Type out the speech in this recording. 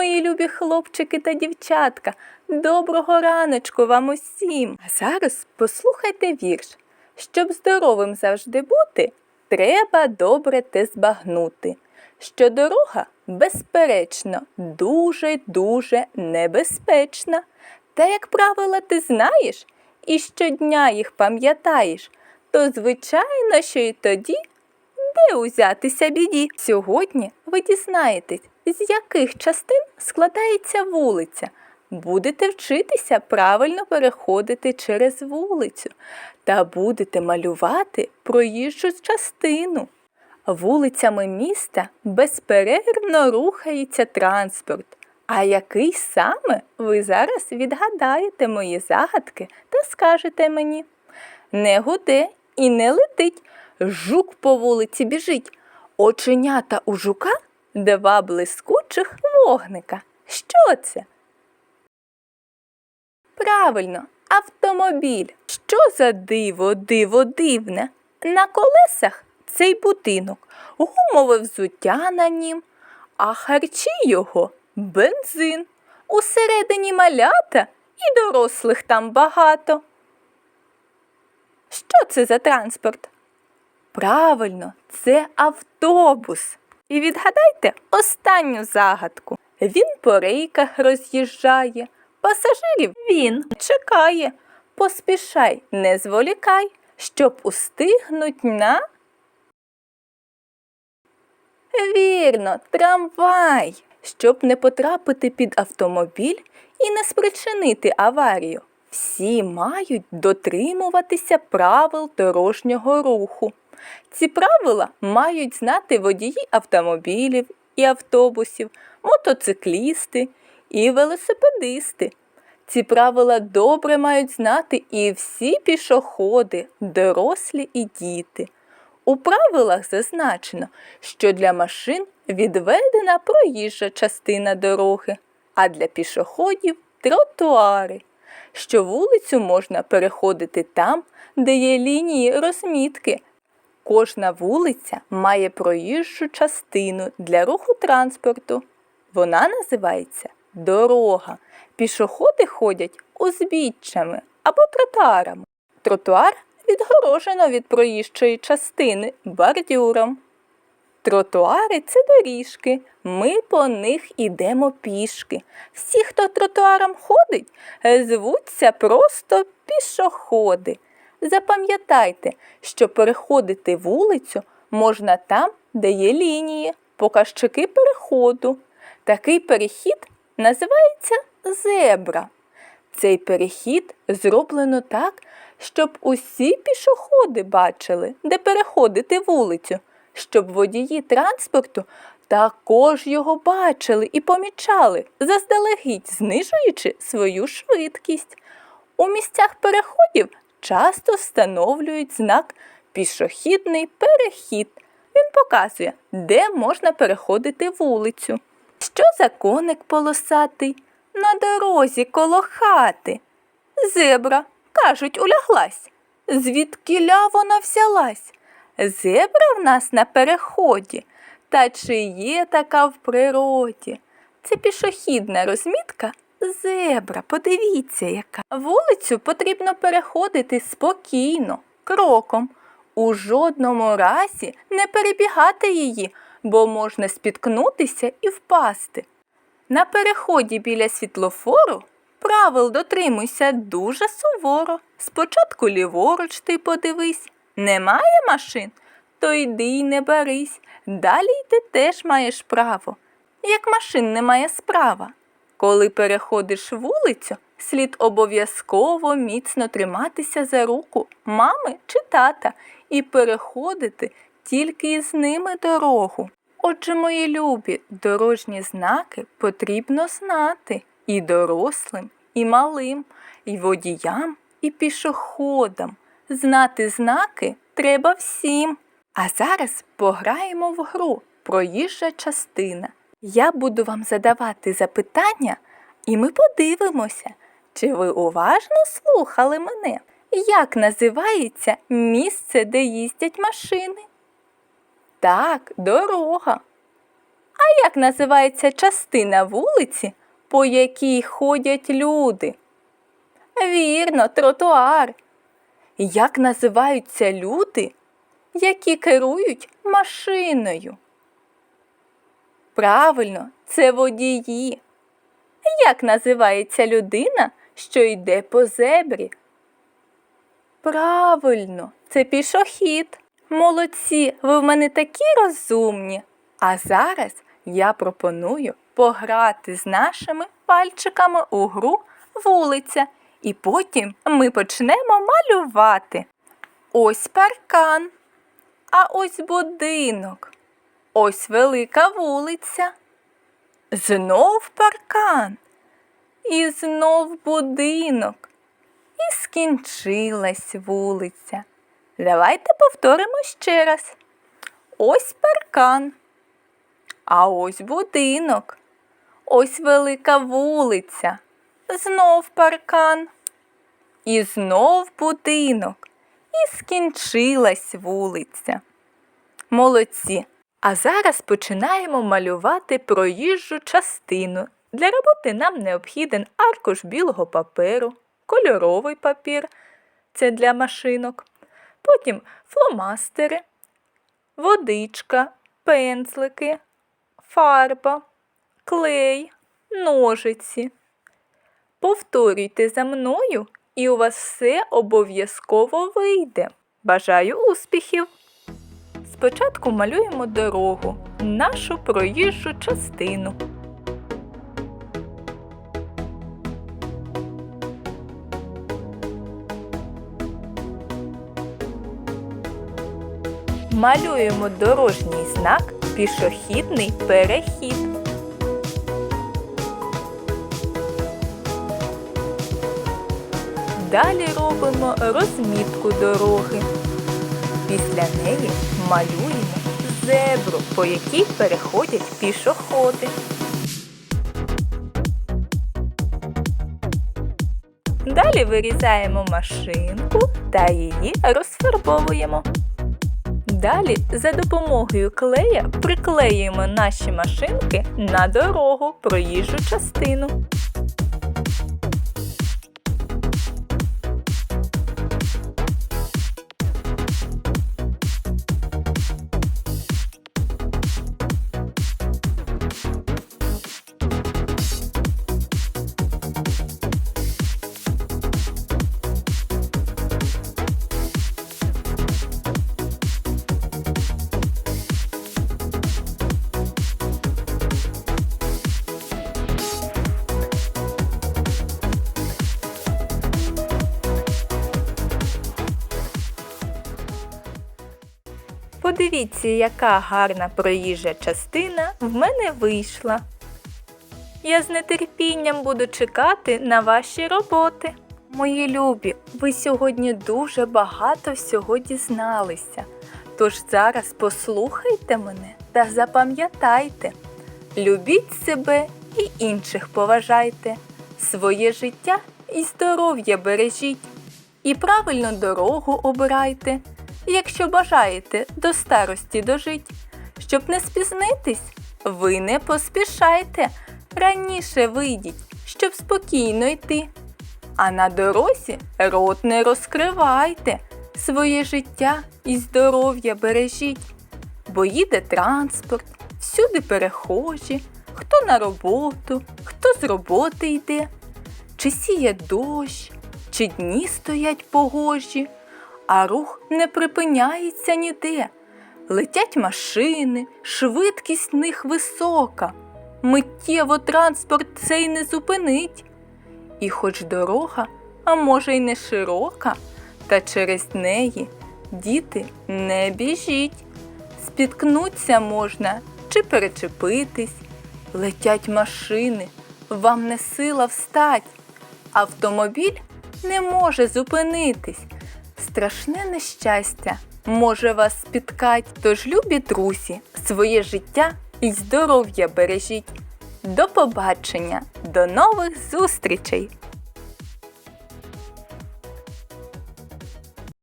Мої любі хлопчики та дівчатка, доброго раночку вам усім. А зараз послухайте вірш. Щоб здоровим завжди бути, треба добре те збагнути, що дорога, безперечно, дуже-дуже небезпечна. Та як правила ти знаєш і щодня їх пам'ятаєш, то звичайно, що й тоді де узятися біді? Сьогодні ви дізнаєтесь, з яких частин складається вулиця. Будете вчитися правильно переходити через вулицю та будете малювати проїжджу частину. Вулицями міста безперервно рухається транспорт. А який саме ви зараз відгадаєте мої загадки та скажете мені? Не гуде і не летить, жук по вулиці біжить. Оченята у жука два блискучих вогника. Що це? Правильно, автомобіль. Що за диво, диво дивне? На колесах цей будинок, гумове взуття на нім, а харчі його бензин. Усередині малята і дорослих там багато. Що це за транспорт? Правильно, це автобус. І відгадайте останню загадку. Він по рейках роз'їжджає, пасажирів він чекає. Поспішай, не зволікай, щоб устигнуть на. Вірно, трамвай. Щоб не потрапити під автомобіль і не спричинити аварію. Всі мають дотримуватися правил дорожнього руху. Ці правила мають знати водії автомобілів і автобусів, мотоциклісти і велосипедисти. Ці правила добре мають знати і всі пішоходи, дорослі і діти. У правилах зазначено, що для машин відведена проїжджа частина дороги, а для пішоходів тротуари, що вулицю можна переходити там, де є лінії розмітки. Кожна вулиця має проїжджу частину для руху транспорту. Вона називається дорога. Пішоходи ходять узбіччями або тротуарами. Тротуар відгорожено від проїжджої частини бордюром. Тротуари це доріжки, ми по них ідемо пішки. Всі, хто тротуаром ходить, звуться просто пішоходи. Запам'ятайте, що переходити вулицю можна там, де є лінії, показчики переходу. Такий перехід називається зебра. Цей перехід зроблено так, щоб усі пішоходи бачили, де переходити вулицю, щоб водії транспорту також його бачили і помічали, заздалегідь знижуючи свою швидкість. У місцях переходів часто встановлюють знак пішохідний перехід. Він показує, де можна переходити вулицю. Що за коник полосатий? На дорозі коло хати. Зебра, кажуть, уляглась. Звідкіля вона взялась? Зебра в нас на переході. Та чи є така в природі? Це пішохідна розмітка зебра. Подивіться, яка. Вулицю потрібно переходити спокійно, кроком. У жодному разі не перебігати її, бо можна спіткнутися і впасти. На переході біля світлофору правил дотримуйся дуже суворо. Спочатку ліворуч ти подивись. Немає машин, то йди й не берись. Далі йти теж маєш право. Як машин немає справа. Коли переходиш вулицю, слід обов'язково міцно триматися за руку мами чи тата і переходити тільки з ними дорогу. Отже, мої любі, дорожні знаки потрібно знати і дорослим, і малим, і водіям, і пішоходам. Знати знаки треба всім. А зараз пограємо в гру проїжджа частина. Я буду вам задавати запитання, і ми подивимося, чи ви уважно слухали мене. Як називається місце, де їздять машини? Так, дорога. А як називається частина вулиці, по якій ходять люди? Вірно, тротуар. Як називаються люди, які керують машиною? Правильно, це водії. Як називається людина, що йде по зебрі? Правильно, це пішохід. Молодці, ви в мене такі розумні. А зараз я пропоную пограти з нашими пальчиками у гру вулиця, і потім ми почнемо малювати. Ось паркан, а ось будинок, ось велика вулиця. Знов паркан, і знов будинок. І скінчилась вулиця. Давайте повторимо ще раз. Ось паркан, а ось будинок, ось велика вулиця, знов паркан, і знов будинок, і скінчилась вулиця. Молодці! А зараз починаємо малювати проїжджу частину. Для роботи нам необхіден аркуш білого паперу, кольоровий папір це для машинок, потім фломастери, водичка, пензлики, фарба, клей, ножиці. Повторюйте за мною, і у вас все обов'язково вийде. Бажаю успіхів! Спочатку малюємо дорогу, нашу проїжджу частину. Малюємо дорожній знак пішохідний перехід. Далі робимо розмітку дороги. Після неї малюємо зебру, по якій переходять пішоходи. Далі вирізаємо машинку та її розфарбовуємо. Далі за допомогою клея приклеюємо наші машинки на дорогу проїжджу частину. Подивіться, яка гарна проїжджа частина в мене вийшла. Я з нетерпінням буду чекати на ваші роботи. Мої любі, ви сьогодні дуже багато всього дізналися. Тож зараз послухайте мене та запам'ятайте. Любіть себе і інших поважайте, своє життя і здоров'я бережіть, і правильну дорогу обирайте, якщо бажаєте до старості дожить. Щоб не спізнитись, ви не поспішайте, раніше вийдіть, щоб спокійно йти. А на дорозі рот не розкривайте, своє життя і здоров'я бережіть, бо їде транспорт, всюди перехожі, хто на роботу, хто з роботи йде, чи сіє дощ, чи дні стоять погожі, а рух не припиняється ніде. Летять машини, швидкість них висока, миттєво транспорт цей не зупинить. І хоч дорога, а може й не широка, та через неї діти не біжіть. Спіткнуться можна чи перечепитись, летять машини, вам не сила встать. Автомобіль не може зупинитись. Страшне нещастя може вас спіткать. Тож, любі друзі, своє життя і здоров'я бережіть. До побачення, до нових зустрічей!